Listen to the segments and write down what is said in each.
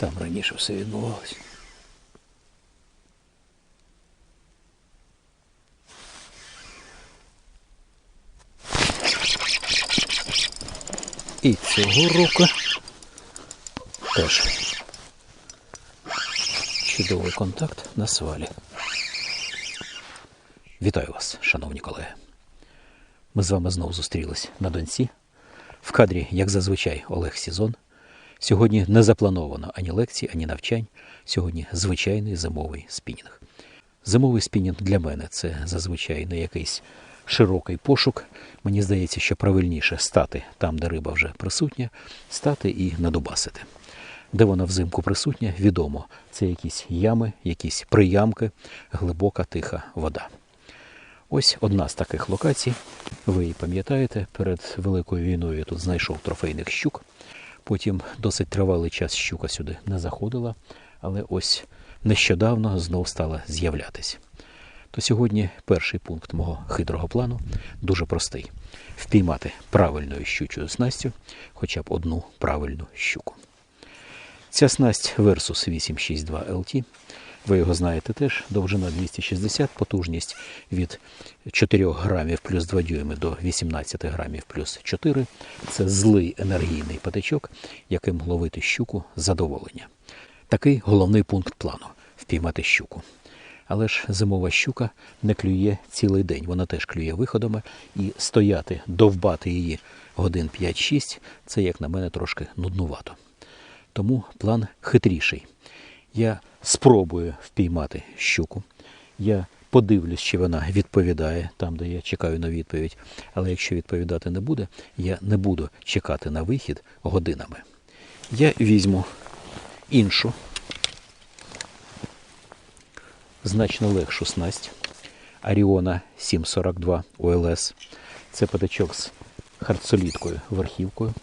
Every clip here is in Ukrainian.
Там раніше все відбувалося. І цього року теж чудовий контакт на свалі. Вітаю вас, шановні колеги. Ми з вами знову зустрілись на Донці. В кадрі, як зазвичай, Олег Сізон. Сьогодні не заплановано ані лекцій, ані навчань. Сьогодні звичайний зимовий спінінг. Зимовий спінінг для мене це зазвичай не якийсь широкий пошук. Мені здається, що правильніше стати там, де риба вже присутня, стати і надубасити. Де вона взимку присутня, відомо. Це якісь ями, якісь приямки, глибока тиха вода. Ось одна з таких локацій. Ви її пам'ятаєте, перед Великою війною я тут знайшов трофейних щук. Потім досить тривалий час щука сюди не заходила, але ось нещодавно знов стала з'являтись. То сьогодні перший пункт мого хитрого плану дуже простий: впіймати правильною щучою снастю хоча б одну правильну щуку. Ця снасть Versus 862 LT. Ви його знаєте теж. Довжина 260, потужність від 4 грамів плюс 2 дюйми до 18 грамів плюс 4. Це злий енергійний патичок, яким ловити щуку задоволення. Такий головний пункт плану впіймати щуку. Але ж зимова щука не клює цілий день. Вона теж клює виходами, і стояти, довбати її годин 5-6 це, як на мене, трошки нуднувато. Тому план хитріший. Я спробую впіймати щуку. Я подивлюсь, чи вона відповідає там, де я чекаю на відповідь. Але якщо відповідати не буде, я не буду чекати на вихід годинами. Я візьму іншу, значно легшу снасть Аріона 742 ОЛС. Це патичок з харцоліткою верхівкою.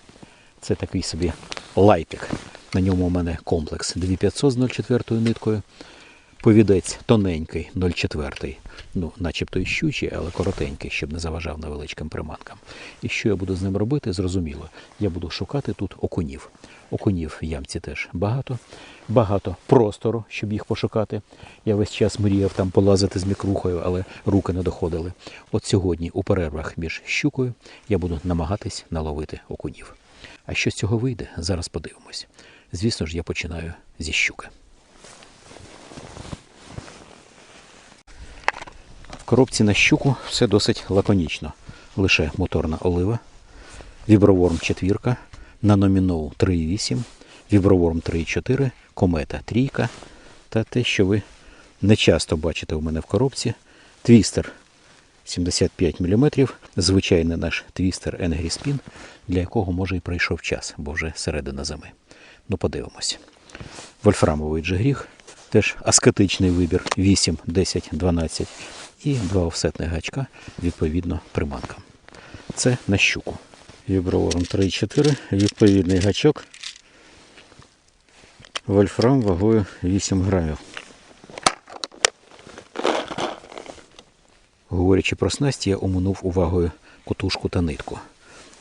Це такий собі лайтик. На ньому у мене комплекс 2500 з 0,4 ниткою. Повідець тоненький 0,4. Ну, начебто і щучий, але коротенький, щоб не заважав невеличким приманкам. І що я буду з ним робити, зрозуміло. Я буду шукати тут окунів. Окунів в ямці теж багато. Багато простору, щоб їх пошукати. Я весь час мріяв там полазити з мікрухою, але руки не доходили. От сьогодні, у перервах між щукою, я буду намагатись наловити окунів. А що з цього вийде, зараз подивимось. Звісно ж, я починаю зі щуки. В коробці на щуку все досить лаконічно. Лише моторна олива, віброворм четвірка, наноміноу 3,8, віброворм 3,4, комета трійка та те, що ви не часто бачите у мене в коробці, твістер 75 мм, звичайний наш твістер Angry Spin, для якого може і пройшов час, бо вже середина зими. Ну, подивимось. Вольфрамовий джигріг, теж аскетичний вибір 8, 10, 12 і два офсетних гачка, відповідно, приманкам. Це на щуку. Вібровором 3,4, відповідний гачок. Вольфрам вагою 8 грамів. Говорячи про снасті, я оминув увагою котушку та нитку.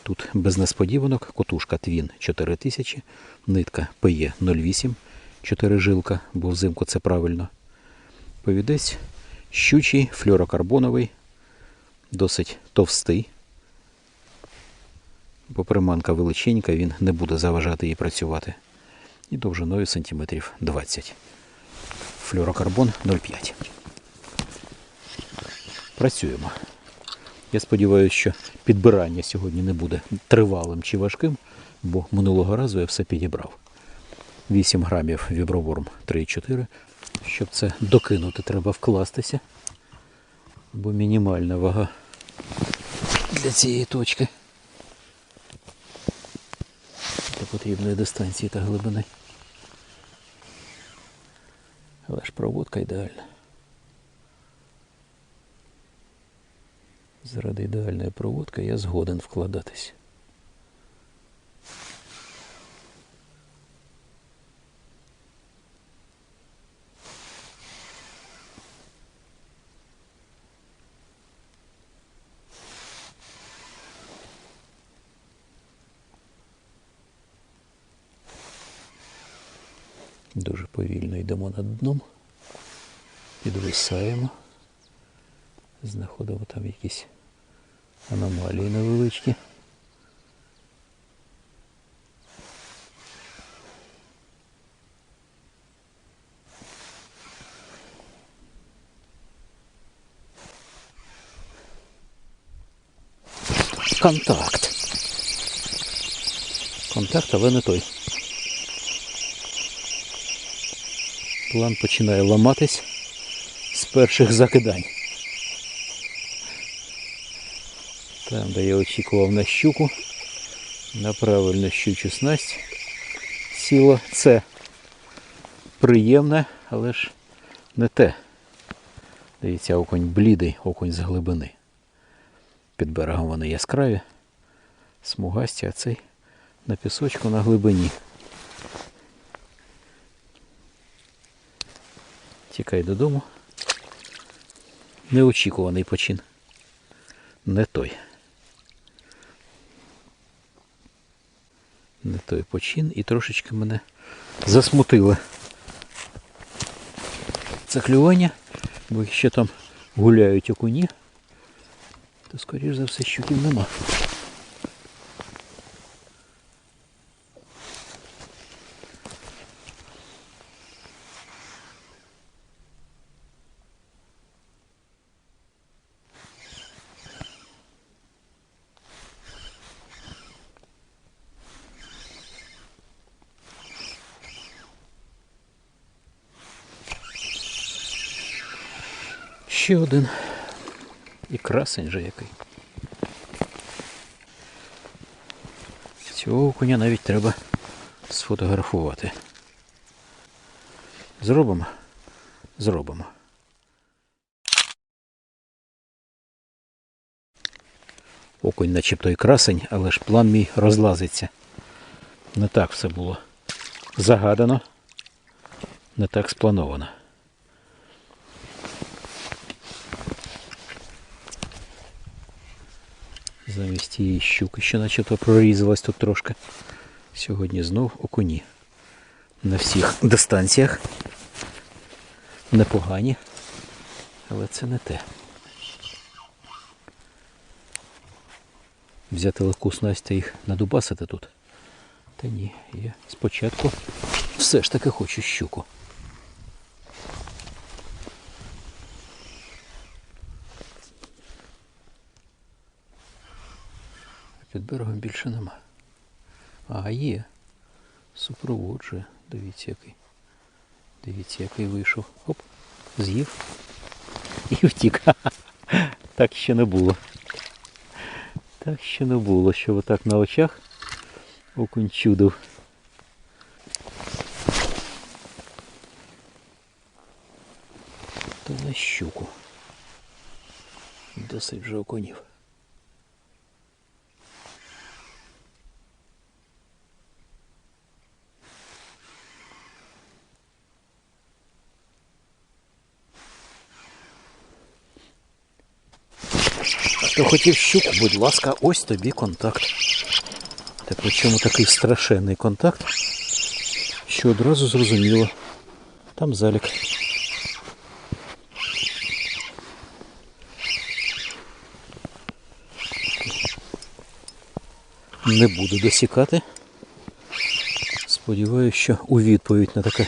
Тут без несподіванок котушка Твін 4000, нитка PE 08, 4 жилка, бо взимку це правильно. Повідець щучий, флюорокарбоновий, досить товстий. Бо приманка величенька, він не буде заважати їй працювати. І довжиною сантиметрів 20. Флюорокарбон 0,5. Працюємо. Я сподіваюся, що підбирання сьогодні не буде тривалим чи важким, бо минулого разу я все підібрав. 8 грамів віброворм 3,4. Щоб це докинути, треба вкластися, бо мінімальна вага для цієї точки. До потрібної дистанції та глибини. Але ж проводка ідеальна. Заради ідеальної проводки я згоден вкладатись. Дуже повільно йдемо над дном, підвисаємо, знаходимо там якісь аномалії невеличкі. Контакт. Контакт, але не той. План починає ламатись з перших закидань. Там, де я очікував на щуку, на щучу снасть сіло. Це приємне, але ж не те. Дивіться, окунь блідий, окунь з глибини. Під берегом вони яскраві, смугасті, а цей на пісочку на глибині. Тікай додому. Неочікуваний почин. Не той. Не той почин і трошечки мене засмутило. Це клювання, бо якщо там гуляють окуні, то скоріш за все щуків нема. Ще один. І красень же який. Цього коня навіть треба сфотографувати. Зробимо? Зробимо. Окунь начебто і красень, але ж план мій розлазиться. Не так все було загадано, не так сплановано. Замість тієї щуки, що начебто прорізалась тут трошки. Сьогодні знов окуні. На всіх дистанціях. Непогані. Але це не те. Взяти легку снасть та їх надубасити тут. Та ні, я спочатку все ж таки хочу щуку. Під берегом більше нема. А є. Супроводжує. Дивіться який. Дивіться, який вийшов. Оп, з'їв. І втік. Так ще не було. Так ще не було, що отак на очах окунь чудив. То на щуку. Досить вже окунів. Хотів щуку, будь ласка, ось тобі контакт. Та причому такий страшенний контакт, що одразу зрозуміло. Там залік. Не буду досікати. Сподіваюся, що у відповідь на таке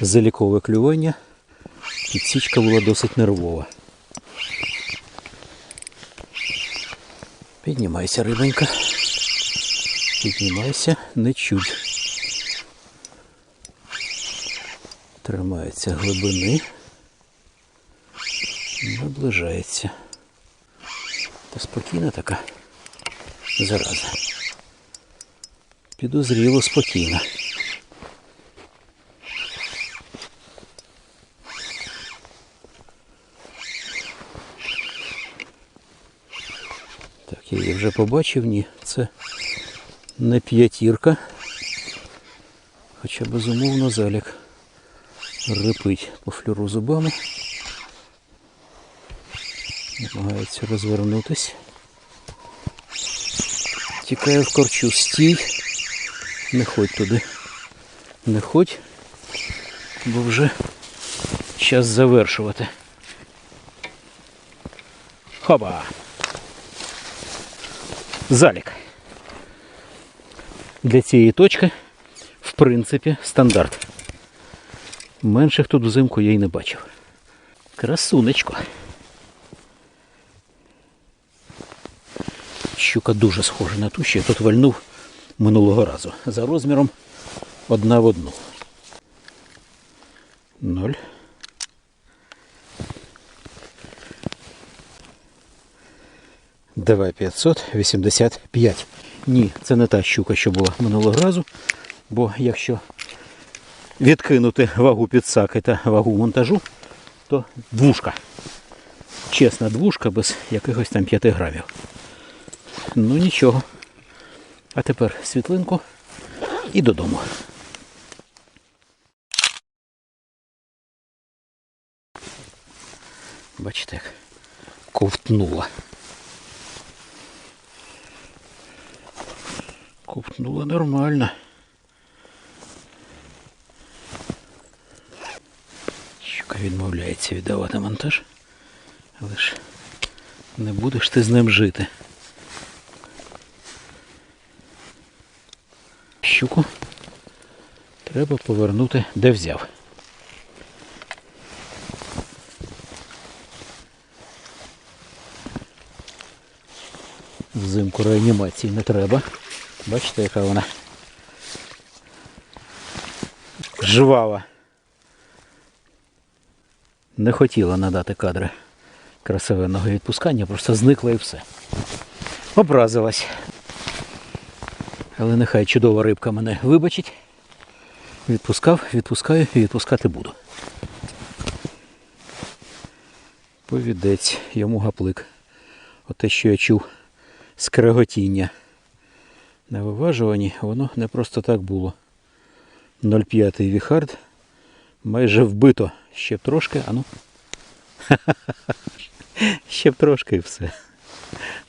залікове клювання підсічка була досить нервова. Піднімайся, рибонька. Піднімайся, не чуть. Тримається глибини. Наближається. Та спокійна така зараза. Підозріло спокійна. Я вже побачив, ні, це не п'ятірка. Хоча безумовно залік рипить по флюру зубами. Намагається розвернутись. Тікає в корчу. Стій. Не ходь туди. Не ходь. бо вже час завершувати. Хоба! Залік. Для цієї точки, в принципі, стандарт. Менших тут взимку я й не бачив. Красунечко. Щука дуже схожа на ту, що я тут вальнув минулого разу. За розміром одна в одну. Ноль. Давай 585. Ні, це не та щука, що була минулого разу. Бо якщо відкинути вагу підсаки та вагу монтажу, то двушка. Чесна двушка без якихось там 5 грамів. Ну нічого. А тепер світлинку і додому. Бачите, як ковтнула. Ковтнула нормально. Щука відмовляється віддавати монтаж. Але ж не будеш ти з ним жити. Щуку треба повернути, де взяв. Взимку реанімації не треба. Бачите, яка вона жвава. Не хотіла надати кадри красивенного відпускання, просто зникла і все. Образилась. Але нехай чудова рибка мене вибачить. Відпускав, відпускаю і відпускати буду. Повідець, йому гаплик. Оте, що я чув скреготіння. На виважуванні воно не просто так було. 0,5 віхард майже вбито. Ще б трошки, а ну. Ще б трошки і все.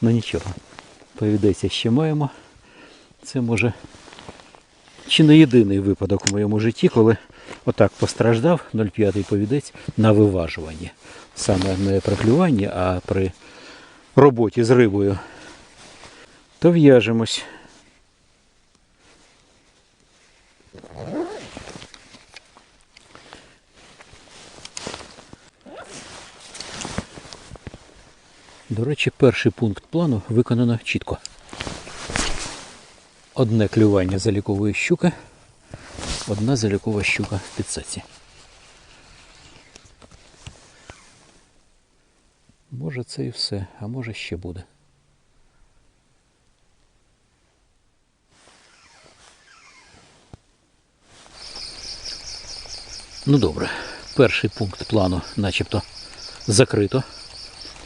Ну нічого. Повідеться ще маємо. Це може чи не єдиний випадок у моєму житті, коли отак постраждав 0,5 повідець на виважуванні. Саме не при клюванні, а при роботі з рибою. То в'яжемось. До речі, перший пункт плану виконано чітко. Одне клювання залікової щуки, одна залікова щука в підсаці. Може це і все, а може ще буде. Ну добре, перший пункт плану начебто закрито.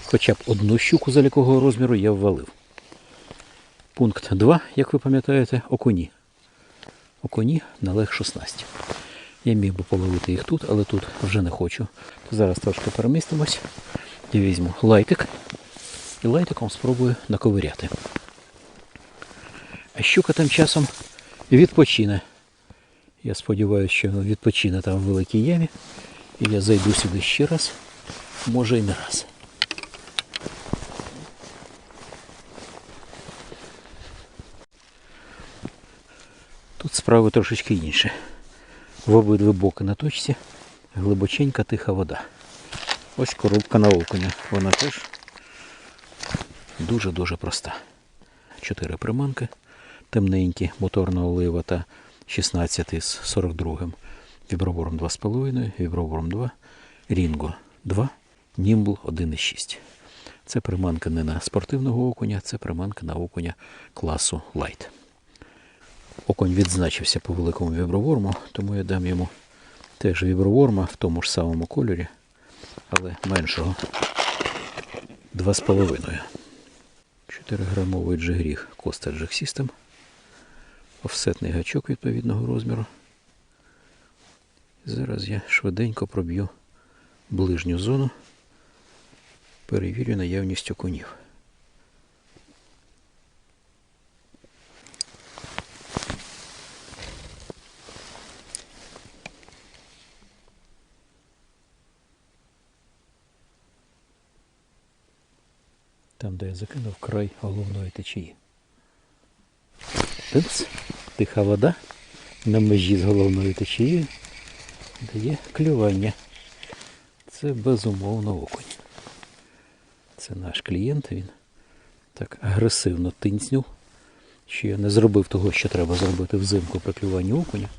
Хоча б одну щуку залікового розміру я ввалив. Пункт 2, як ви пам'ятаєте, окуні. Окуні на лег 16. Я міг би половити їх тут, але тут вже не хочу. Зараз трошки перемістимось. Я візьму лайтик і лайтиком спробую наковиряти. А щука тим часом відпочине. Я сподіваюся, що відпочине там в великій ямі. І я зайду сюди ще раз, може і не раз. Тут справи трошечки інше. В обидві боки на точці глибоченька тиха вода. Ось коробка на окуня. Вона теж дуже-дуже проста. Чотири приманки. Темненькі, моторна олива та 16 з 42 вібробором 2,5, вібробором 2, Рінго 2, Німбл 1,6. Це приманка не на спортивного окуня, це приманка на окуня класу Light. Окунь відзначився по великому віброворму, тому я дам йому теж віброворма в тому ж самому кольорі, але меншого 2,5. 4-грамовий джигріг Costa Jig System офсетний гачок відповідного розміру. Зараз я швиденько проб'ю ближню зону, перевірю наявність окунів. Там, де я закинув край головної течії. Типс, тиха вода на межі з головною течією дає клювання. Це безумовно окунь. Це наш клієнт, він так агресивно тинцнув, що я не зробив того, що треба зробити взимку при клюванні окуня,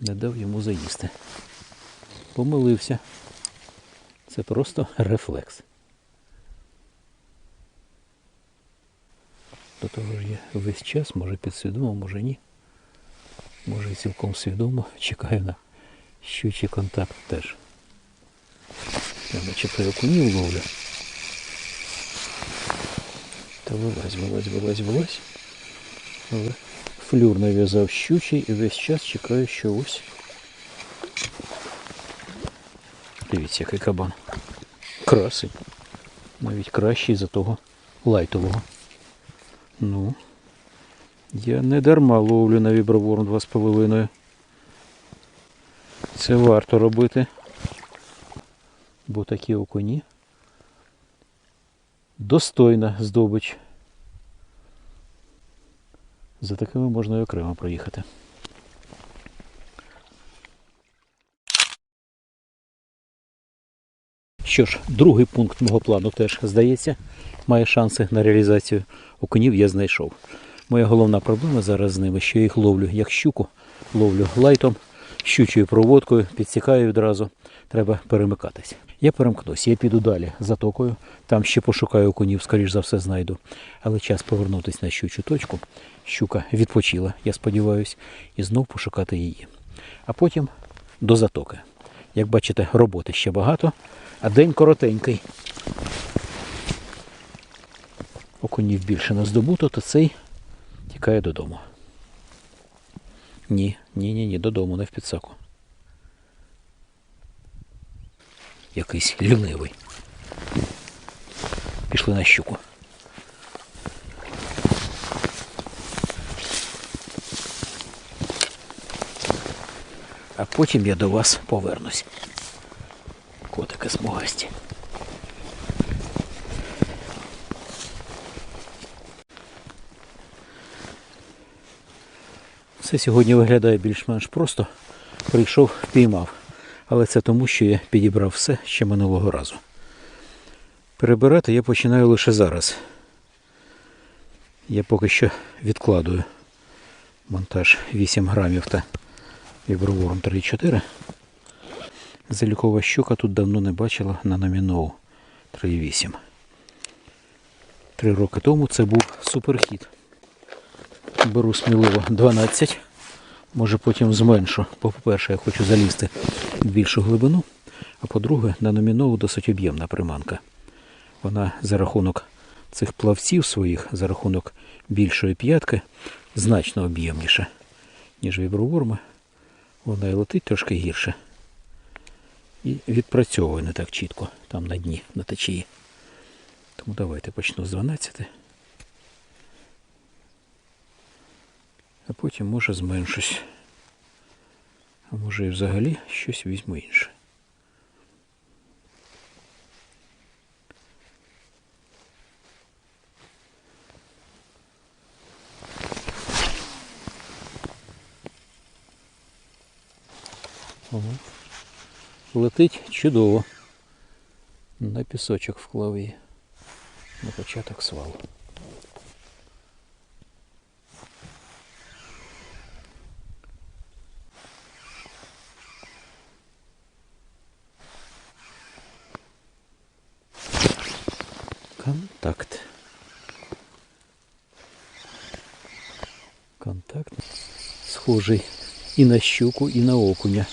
не дав йому заїсти. Помилився. Це просто рефлекс. До того ж я весь час, може підсвідомо, може ні. Може і цілком свідомо чекаю на щучий контакт теж. Я начебто окунів ловлю. Та вилазь, вилазь, вилазь, вилазь. Але флюр нав'язав щучий і весь час чекаю, що ось. Дивіться, який кабан. Красий. Навіть кращий за того лайтового. Ну, я не дарма ловлю на віброворм 2,5. Це варто робити. Бо такі окуні. Достойна здобич. За такими можна і окремо проїхати. Що ж, другий пункт мого плану теж, здається, має шанси на реалізацію окунів я знайшов. Моя головна проблема зараз з ними, що я їх ловлю як щуку, ловлю лайтом, щучою проводкою, підсікаю відразу. Треба перемикатись. Я перемкнусь, я піду далі затокою, там ще пошукаю окунів, скоріш за все знайду. Але час повернутися на щучу точку. Щука відпочила, я сподіваюся, і знов пошукати її. А потім до затоки. Як бачите, роботи ще багато, а день коротенький. Окунів більше не здобуто, то цей тікає додому. Ні, ні, ні, ні, додому, не в підсаку. Якийсь лінивий. Пішли на щуку. А потім я до вас повернусь. Котики смугасті. Все сьогодні виглядає більш-менш просто. Прийшов, впіймав. Але це тому, що я підібрав все ще минулого разу. Перебирати я починаю лише зараз. Я поки що відкладую монтаж 8 грамів та віброворм 3,4. Залікова щука тут давно не бачила на номінову 3,8. Три роки тому це був суперхід. Беру сміливо 12. Може потім зменшу. По-перше, я хочу залізти в більшу глибину, а по-друге, на номінову досить об'ємна приманка. Вона за рахунок цих плавців своїх, за рахунок більшої п'ятки, значно об'ємніша, ніж віброворма. Вона і летить трошки гірше. І відпрацьовує не так чітко там на дні, на течії. Тому давайте почну з 12. А потім може зменшусь. А може і взагалі щось візьму інше. Летить чудово. На пісочок вклав її. На початок свалу. Контакт. Контакт схожий і на щуку, і на окуня.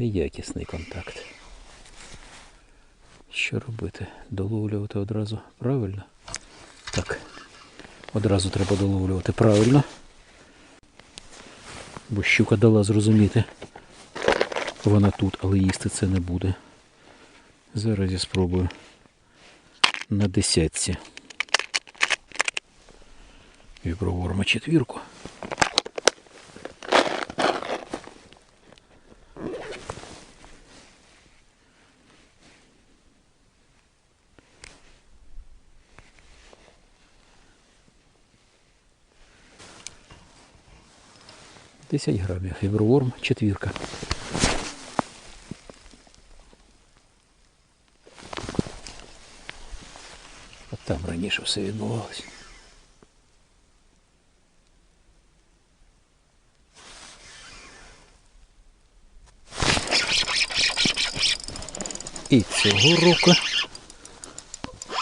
Неякісний контакт. Що робити? Доловлювати одразу правильно? Так. Одразу треба доловлювати правильно. Бо щука дала зрозуміти. Вона тут, але їсти це не буде. Зараз я спробую на десятці. Віброворма четвірку. 10 грамів. Віброворм четвірка. От там раніше все відбувалося. І цього року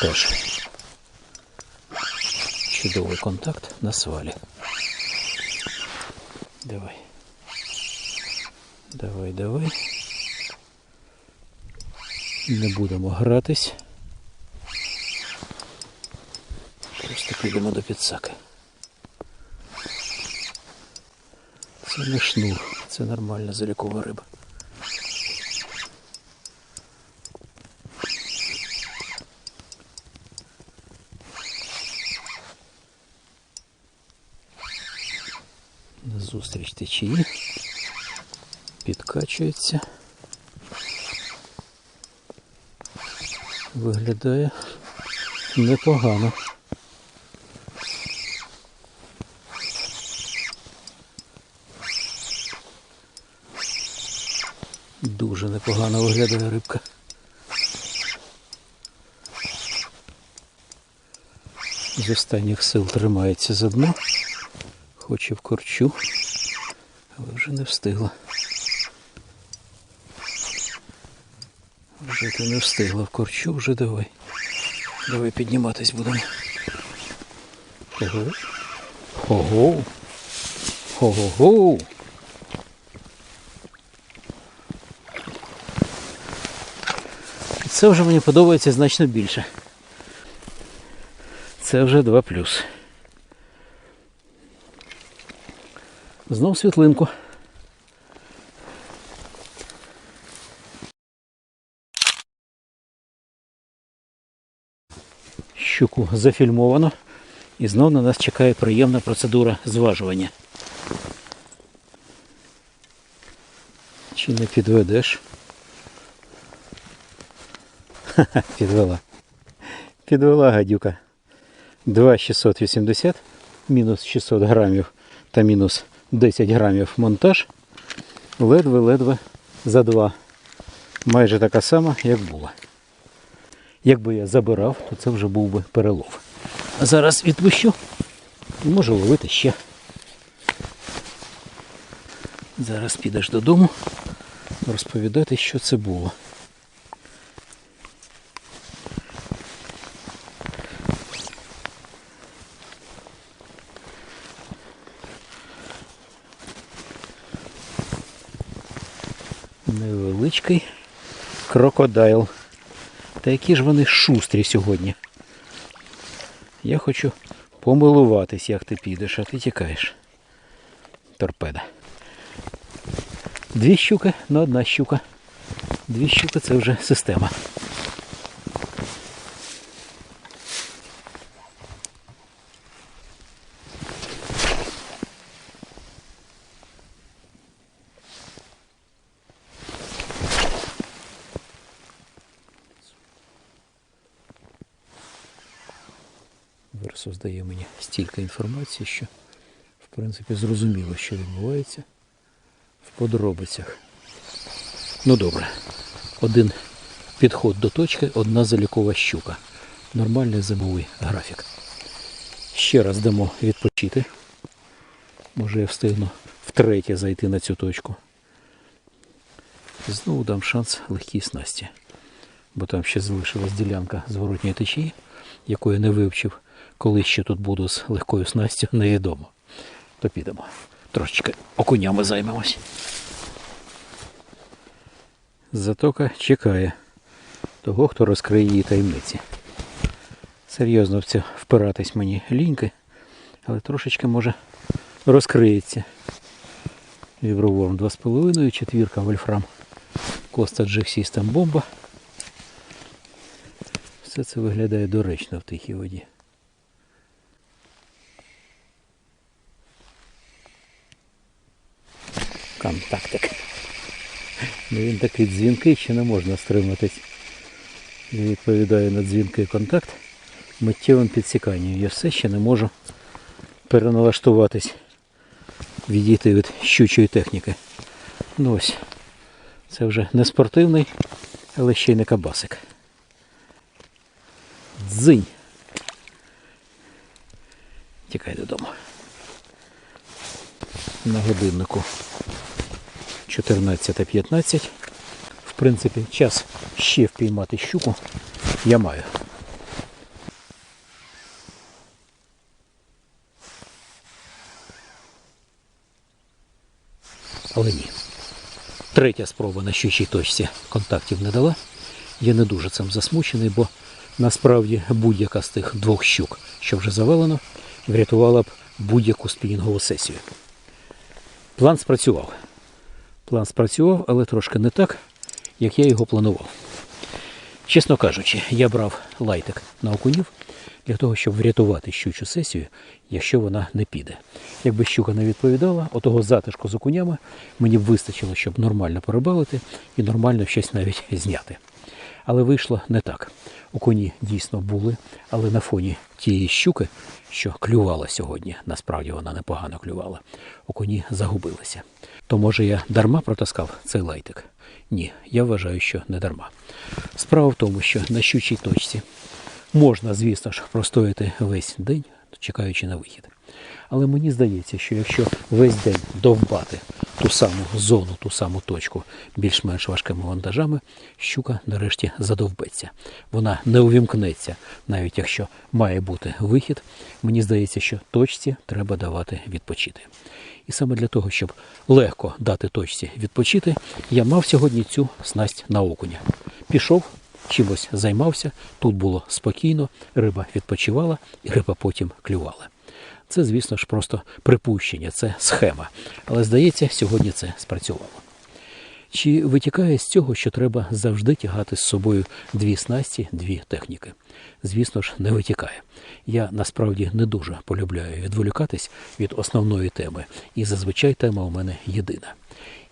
теж чудовий контакт на свалі. Давай. Не будемо гратись. Просто підемо до підсаки. Це не шнур, це нормальна залікова риба. Назустріч течії. Підкачується. Виглядає непогано. Дуже непогано виглядає рибка. З останніх сил тримається за дно. Хоче в корчу, але вже не встигла. Вже ти не встигла в корчу, вже давай. Давай підніматись будемо. Ого. Ого. Ого. Це вже мені подобається значно більше. Це вже 2 плюс. Знов світлинку. Щуку зафільмовано. І знов на нас чекає приємна процедура зважування. Чи не підведеш? Ха-ха, підвела. Підвела гадюка. 2,680, мінус 600 грамів та мінус 10 грамів монтаж. Ледве-ледве за 2. Майже така сама, як була. Якби я забирав, то це вже був би перелов. Зараз відпущу і можу ловити ще. Зараз підеш додому розповідати, що це було. Невеличкий крокодайл. Та які ж вони шустрі сьогодні. Я хочу помилуватись, як ти підеш, а ти тікаєш. Торпеда. Дві щуки на одна щука. Дві щуки це вже система. Версус дає мені стільки інформації, що в принципі зрозуміло, що відбувається в подробицях. Ну добре. Один підход до точки, одна залікова щука. Нормальний зимовий графік. Ще раз дамо відпочити. Може я встигну втретє зайти на цю точку. Знову дам шанс легкій снасті. Бо там ще залишилась ділянка зворотньої течії, яку я не вивчив. Коли ще тут буду з легкою снастю, невідомо. То підемо. Трошечки окунями займемось. Затока чекає того, хто розкриє її таємниці. Серйозно в це впиратись мені ліньки, але трошечки може розкриється. Віброворм 2,5, четвірка вольфрам Коста System бомба. Все це виглядає доречно в тихій воді. Контактик. Ну, він такий дзвінкий, що не можна стриматись. Він відповідає на дзвінкий контакт миттєвим підсіканням. Я все ще не можу переналаштуватись відійти від щучої техніки. Ну ось, це вже не спортивний, але ще й не кабасик. Дзинь. Тікай додому. На годиннику 14.15. В принципі, час ще впіймати щуку я маю. Але ні. Третя спроба на щучій точці контактів не дала. Я не дуже цим засмучений, бо насправді будь-яка з тих двох щук, що вже завелено, врятувала б будь-яку спінінгову сесію. План спрацював. План спрацював, але трошки не так, як я його планував. Чесно кажучи, я брав лайтик на окунів для того, щоб врятувати щучу сесію, якщо вона не піде. Якби щука не відповідала, отого затишку з окунями мені б вистачило, щоб нормально порибалити і нормально щось навіть зняти. Але вийшло не так. Окуні дійсно були, але на фоні тієї щуки, що клювала сьогодні, насправді вона непогано клювала, окуні загубилися. То може я дарма протаскав цей лайтик? Ні, я вважаю, що не дарма. Справа в тому, що на щучій точці можна, звісно ж, простояти весь день, чекаючи на вихід. Але мені здається, що якщо весь день довбати ту саму зону, ту саму точку більш-менш важкими вантажами, щука нарешті задовбеться. Вона не увімкнеться, навіть якщо має бути вихід. Мені здається, що точці треба давати відпочити. І саме для того, щоб легко дати точці відпочити, я мав сьогодні цю снасть на окуня. Пішов, чимось займався, тут було спокійно, риба відпочивала, і риба потім клювала. Це, звісно ж, просто припущення, це схема. Але здається, сьогодні це спрацювало. Чи витікає з цього, що треба завжди тягати з собою дві снасті, дві техніки? Звісно ж, не витікає. Я насправді не дуже полюбляю відволікатись від основної теми, і зазвичай тема у мене єдина.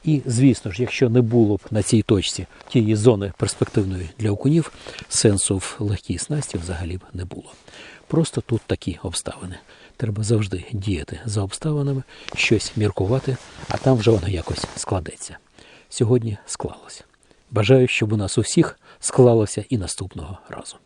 І, звісно ж, якщо не було б на цій точці тієї зони перспективної для окунів, сенсу в легкій снасті взагалі б не було. Просто тут такі обставини. Треба завжди діяти за обставинами, щось міркувати, а там вже воно якось складеться. Сьогодні склалося. Бажаю, щоб у нас усіх склалося і наступного разу.